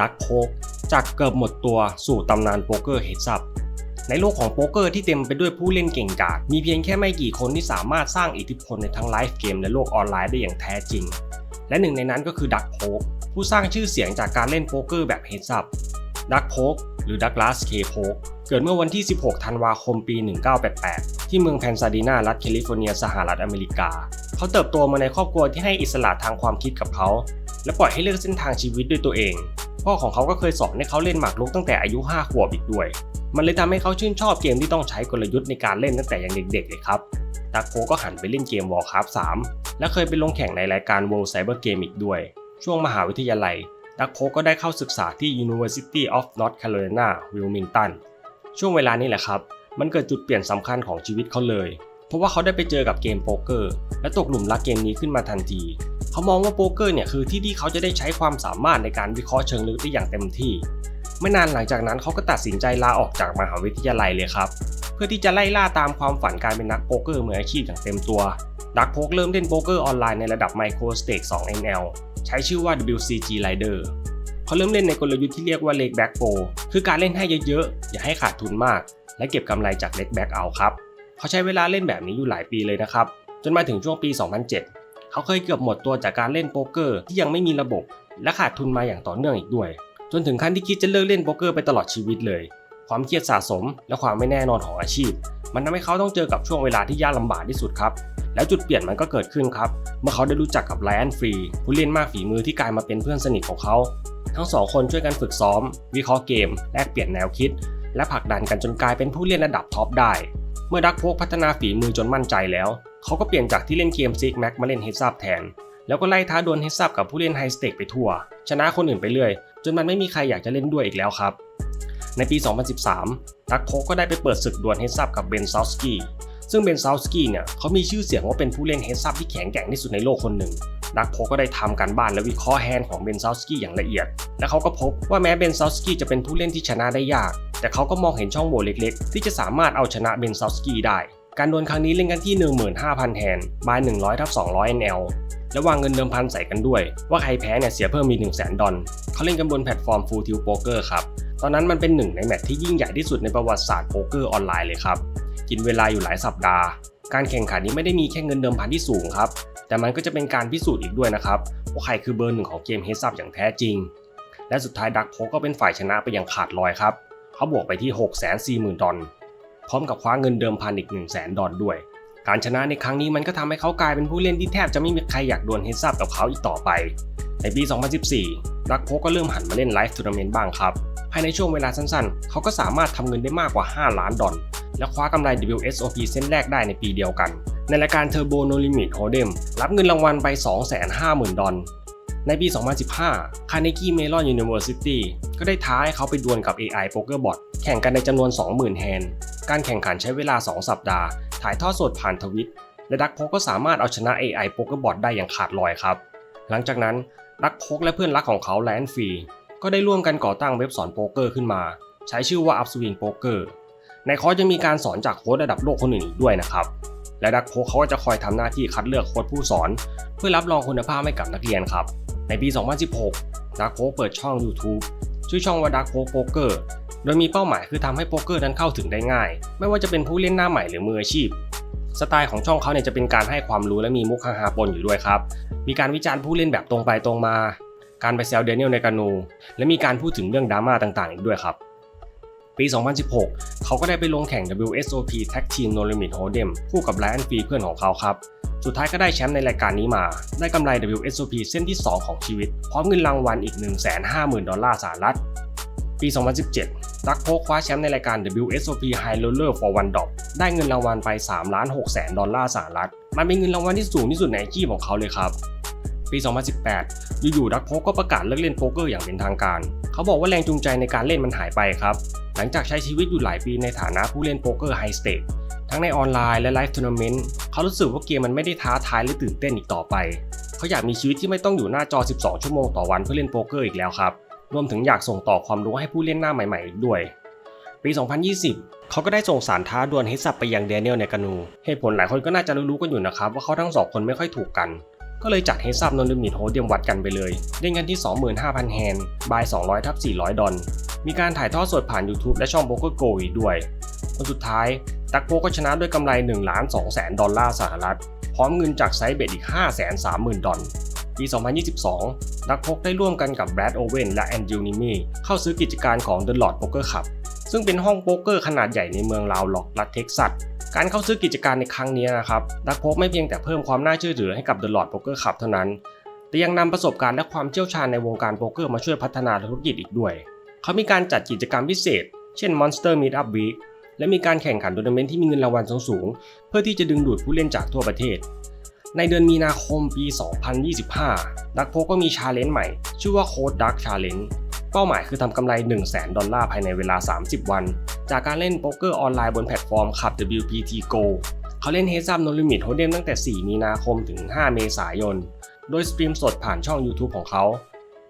ดักโพกจากเกือบหมดตัวสู่ตำนานโป๊กเกอร์เฮดซับในโลกของโป๊กเกอร์ที่เต็มไปด้วยผู้เล่นเก่งกาจมีเพียงแค่ไม่กี่คนที่สามารถสร้างอิทธิพลในทั้งไลฟ์เกมและโลกออนไลน์ได้อย่างแท้จริง และหนึ่งในนั้นก็คือดักโพกผู้สร้างชื่อเสียงจากการเล่นโป๊กเกอร์แบบเฮดซับดักโพกหรือดักลาสเคโพกเกิดเมื่อวันที่ 16 ธันวาคมปี 1988 ที่เมืองแพนซาดีนารัฐแคลิฟอร์เนียสหรัฐอเมริกา เขาเติบโตมาในครอบครัวที่ให้อิสระทางความคิดกับเขา และปล่อยให้เลือกเส้นทางชีวิตด้วยตัวเอง พ่อของเขาก็เคยสอนให้เขาเล่นหมากรุกตั้งแต่อายุ 5 ขวบอีกด้วย มันเลยทำให้เขาชื่นชอบเกมที่ต้องใช้กลยุทธ์ในการเล่นตั้งแต่ยังเด็กๆเลยครับตาโคก็หันไปเล่นเกม Warcraft 3 และเคยไปลงแข่งในรายการ World Cyber Game อีกด้วย ช่วงมหาวิทยาลัย ดักโคก็ได้เข้าศึกษาที่ University of North Carolina Wilmington ช่วงเวลานี้แหละครับ มันเกิดจุดเปลี่ยนสำคัญของชีวิตเขาเลย เพราะว่าเขาได้ไปเจอกับเกมโป๊กเกอร์ และตกหลุมรักเกมนี้ขึ้นมาทันที เขามองว่าโป๊กเกอร์เนี่ยคือที่ที่เขาจะได้ใช้ความสามารถในการวิเคราะห์เชิงลึกได้อย่างเต็มที่ ไม่นานหลังจากนั้นเขาก็ตัดสินใจลาออกจากมหาวิทยาลัยเลยครับ เพื่อที่จะไล่ล่าตามความฝันการเป็นนักโป๊กเกอร์มืออาชีพอย่างเต็มตัวดักโพกเริ่มเล่นโป๊กเกอร์ออนไลน์ในระดับไมโครสเต็ก 2NL ใช้ชื่อว่า WCG Rider เขาเริ่มเล่นในกลยุทธ์ที่เรียกว่า Leg Back Pro คือการเล่นให้เยอะๆ อย่าให้ขาดทุนมาก และเก็บกำไรจาก Leg Back เอาครับ เขาใช้เวลาเล่นแบบนี้อยู่หลายปีเลยนะครับ จนมาถึงช่วงปี 2007 เขาเคยเกือบหมดตัวจากการเล่นโป๊กเกอร์ที่ยังไม่มีระบบ และขาดทุนมาอย่างต่อเนื่องอีกด้วย จนถึงขั้นที่คิดจะเลิกเล่นโป๊กเกอร์ไปตลอดชีวิตเลย ความเครียดสะสม และความไม่แน่นอนของอาชีพ มันทำให้เขาต้องเจอกับช่วงเวลาที่ยากลำบากที่สุดครับแล้วจุดเปลี่ยนมันก็เกิดขึ้นครับ เมื่อเขาได้รู้จักกับไลออนฟรีผู้เล่นมากฝีมือที่กลายมาเป็นเพื่อนสนิทของเขา ทั้งสองคนช่วยกันฝึกซ้อม วิเคราะห์เกม แลกเปลี่ยนแนวคิด และผลักดันกันจนกลายเป็นผู้เล่นระดับท็อปได้ เมื่อดักโพกพัฒนาฝีมือจนมั่นใจแล้ว เขาก็เปลี่ยนจากที่เล่นเกมซิกแม็กมาเล่นเฮดซับแทน แล้วก็ไล่ท้าดวลเฮดซับกับผู้เล่นไฮสเต็กไปทั่ว ชนะคนอื่นไปเรื่อย จนมันไม่มีใครอยากจะเล่นด้วยอีกแล้วครับ ในปี 2013 ดักโพก็ได้ไปเปิดศึกดวลเฮดซับกับเบนซอฟสกี้ซึ่งเบนซาลสกี้เนี่ยเขามีชื่อเสียงว่าเป็นผู้เล่นเฮดซับที่แข็งแกร่งที่สุดในโลกคนหนึ่งดักโพก็ได้ทำการบ้านและวิเคราะห์แฮนด์ของเบนซาลสกี้อย่างละเอียด และเขาก็พบว่าแม้เบนซาลสกี้จะเป็นผู้เล่นที่ชนะได้ยาก แต่เขาก็มองเห็นช่องโหว่เล็กๆ ที่จะสามารถเอาชนะเบนซาลสกี้ได้ การดวลครั้งนี้เล่นกันที่ 15,000แทนบาย 100ทับ200 NL และวางเงินเดิมพันใส่กันด้วย ว่าใครแพ้เนี่ยเสียเพิ่มมี 1 0 0 0 0 0 ดอลเขาเล่นกันบนแพลตฟอร์ม Full Tilt Poker ครับ ตอนนั้นมันเป็นหนึ่งในแมตช์ที่ยิ่งใหญ่ที่สุดในประวัติศาสตร์โป๊กเกอร์ออนไลน์เลยครับ กินเวลาอยู่หลายสัปดาห์ การแข่งขันนี้ไม่ได้มีแค่เงินเดิมพันที่สูงครับ แต่มันก็จะเป็นการพิสูจน์อีกด้วยนะครับว่าใครคือเบอร์หนึ่งของเกมเฮดซับอย่างแท้จริง และสุดท้ายดักโพก็เป็นฝ่ายชนะไปอย่างขาดลอยครับ เขาบวกไปที่ 640,000 ดอล ร้อมกับคว้าเงินเดิมพันอีก 1 0 0 0 0 0ดอลด้วย การชนะในครั้งนี้มันก็ทำให้เขากลายเป็นผู้เล่นที่แทบจะไม่มีใครอยากดวลเฮดซับกับเขาอีกต่อไป ในปี 2014ดักโพก็เริ่มหันมาเล่นไลฟ์ทัวร์นาเมนต์บ้างครับภายในช่วงเวลาสั้นๆ เขาก็สามารถทำเงินได้มากกว่า 5 ล้านดอลและคว้ากำไร WSOP เส้นแรกได้ในปีเดียวกัน ในรายการ Turbo No Limit Hold'em รับเงินรางวัลไป 250,000 ดอลในปี 2015 Carnegie Mellon University ก็ได้ท้าให้เขาไปดวลกับ AI Poker Bot แข่งกันในจำนวน 20,000 แฮนด์ การแข่งขันใช้เวลา 2 สัปดาห์ ถ่ายทอดสดผ่านทวิต และดักโพกก็สามารถเอาชนะ AI Poker Bot ได้อย่างขาดลอยครับ หลังจากนั้นดักโพกและเพื่อนรักของเขาแลนฟรีก็ได้ร่วมกันก่อตั้งเว็บสอนโป๊กเกอร์ขึ้นมา ใช้ชื่อว่า Upswing Poker ในคอร์สยังมีการสอนจากโค้ชระดับโลกคนอื่นอีกด้วยนะครับ และดักโพกเขาก็จะคอยทำหน้าที่คัดเลือกโค้ชผู้สอน เพื่อรับรองคุณภาพให้กับนักเรียนครับ ในปี 2016 ดักโพกเปิดช่อง YouTube ชื่อช่องว่าดักโพกโป๊กเกอร์ โดยมีเป้าหมายคือทำให้โป๊กเกอร์นั้นเข้าถึงได้ง่าย ไม่ว่าจะเป็นผู้เล่นหน้าใหม่หรือมืออาชีพ สไตล์ของช่องเขาเนี่ยจะเป็นการให้ความรู้และมีมุกฮาๆปนอยู่ด้วยครับ มีการวิจารณ์ผู้เล่นแบบตรงไปตรงมา การไปแซวเดนิเอลในกานู และมีการพูดถึงเรื่องดราม่าต่างๆ อีกด้วยครับ ปี 2016 เขาก็ได้ไปลงแข่ง WSOP Tag Team No Limit Hold'em คู่กับไลออนฟรีเพื่อนของเขาครับสุดท้ายก็ได้แชมป์ในรายการนี้มา ได้กำไร WSOP เส้นที่ 2 ของชีวิต พร้อมเงินรางวัลอีก 150,000 ดอลลาร์สหรัฐ ปี 2017ดักโพกคว้าแชมป์ในรายการ WSOP High Roller for One Dog ได้เงินรางวัลไป3ล้าน6แสนดอลลาร์สหรัฐ มันเป็นเงินรางวัลที่สูงที่สุดในอาชีพของเขาเลยครับ ปี 2018 อยู่ๆดักโพกก็ประกาศเลิกเล่นโป๊กเกอร์อย่างเป็นทางการ เขาบอกว่าแรงจูงใจในการเล่นมันหายไปครับ หลังจากใช้ชีวิตอยู่หลายปีในฐานะผู้เล่นโป๊กเกอร์ไฮสเต e ทั้งในออนไลน์และไลฟ์ทัวร์นาเมนต์เขารู้สึกว่าเกมมันไม่ได้ท้าทายหรือตื่นเต้นอีกต่อไป เขาอยากมีชีวิตที่ไม่ต้องอยู่หน้าจอ 12 ชั่วโมงต่อวันเพื่อเล่นโป๊กเกอร์อีกแล้วครับ รวมถึงอยากส่งต่อความรู้ให้ผู้เล่นหน้าใหม่ๆ ด้วย ปี 2020 เขาก็ได้ส่งสารท้าดวลให้สับไปยังเดนิเอลในกานู เหตุผลหลายคนก็น่าจะรู้ๆกันอยู่นะครับว่าเขาทั้งสองคนไม่ค่อยถูกกัน ก็เลยจัดเฮซับนนลิมิตโฮเดียมวัดกันไปเลยเล่นกันที่ 25,000 แฮนด์บาย200ทับ400 ดอลมีการถ่ายทอดสดผ่าน YouTube และช่องโบเกอร์โกอีกด้วยผลสุดท้ายดักโพก็ชนะด้วยกำไร1ล้าน2แสนดอลลาร์สหรัฐ พร้อมเงินจากไซเบ็ดอีก 5 3 0 0 0 0 ดอล ปี 2022ดักพกได้ร่วมกันกับแบรดโอเวนและแอนดิวนิมีเข้าซื้อกิจการของ The Lord Poker Club ซึ่งเป็นห้องโป๊กเกอร์ขนาดใหญ่ในเมืองลาวล็อกรัฐเท็กซัสการเข้าซื้อกิจการในครั้งนี้นะครับดักพกไม่เพียงแต่เพิ่มความน่าเชื่อถือให้กับ The Lord Poker Club เท่านั้น แต่ยังนำประสบการณ์และความเชี่ยวชาญในวงการโป๊กเกอร์มาช่วยพัฒนาธุรกิจอีกด้วย เขามีการจัดกิจกรรมพิเศษ เช่น Monster Meetup Week และมีการแข่งขันทัวร์นาเมนต์ที่มีเงินรางวัลสูง เพื่อที่จะดึงดูดผู้เล่นจากทั่วประเทศ ในเดือนมีนาคมปี 2025 ดักโพก็มีชาเลนจ์ใหม่ ชื่อว่า Code Dark Challenge เป้าหมายคือทำกำไร 1 0 0 0 0แดอลลาร์ภายในเวลา 30 วัน จากการเล่นโป๊กเกอร์ออนไลน์บนแพลตฟอร์ม Club WPT Go เขาเล่น Heads Up No Limit Hold'em ตั้งแต่ 4 มีนาคมถึง 5 เมษายน โดยสตรีมสดผ่านช่อง YouTube ของเขา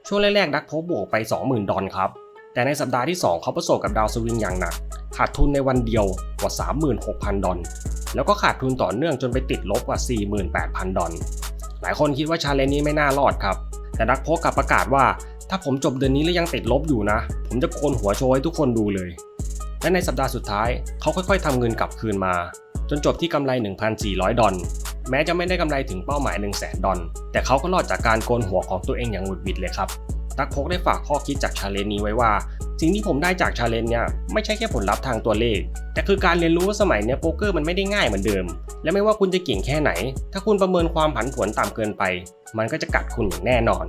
ช่วงแรกๆดักโพบวกไป 20,000 ดอลครับ แต่ในสัปดาห์ที่ 2 เขาประสบกับดาวสวิงอย่างหนัก ขาดทุนในวันเดียวกว่า 36,000 ดอลแล้วก็ขาดทุนต่อเนื่องจนไปติดลบกว่า 48,000 ดอลหลายคนคิดว่าชาเลนจ์นี้ไม่น่ารอดครับ แต่ดักโพกกลับประกาศว่า ถ้าผมจบเดือนนี้แล้วยังติดลบอยู่นะ ผมจะโกนหัวโชว์ให้ทุกคนดูเลย และในสัปดาห์สุดท้ายเขาค่อยๆทำเงินกลับคืนมา จนจบที่กำไร 1,400 ดอลแม้จะไม่ได้กำไรถึงเป้าหมาย 1 0 0 0 0แดอลแต่เขาก็รอดจากการโกนหัวของตัวเองอย่างหวุดหวิดเลยครับ ดักโพกได้ฝากข้อคิดจากชาเลนจ์นี้ไว้ว่า สิ่งที่ผมได้จากชาเลนจ์เนี่ยไม่ใช่แค่ผลลัพธ์ทางตัวเลข แต่คือการเรียนรู้ว่าสมัยเนี้ยโป๊กเกอร์มันไม่ได้ง่ายเหมือนเดิม และไม่ว่าคุณจะเก่งแค่ไหน ถ้าคุณประเมินความผันผวนต่ำเกินไป มันก็จะกัดคุณอย่างแน่นอน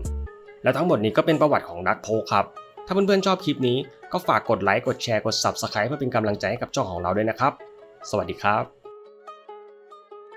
แล้วทั้งหมดนี้ก็เป็นประวัติของดักโพกครับถ้าเพื่อนๆชอบคลิปนี้ก็ฝากกดไลค์กดแชร์กด Subscribe เพื่อเป็นกำลังใจให้กับช่องของเราด้วยนะครับ สวัสดีครับ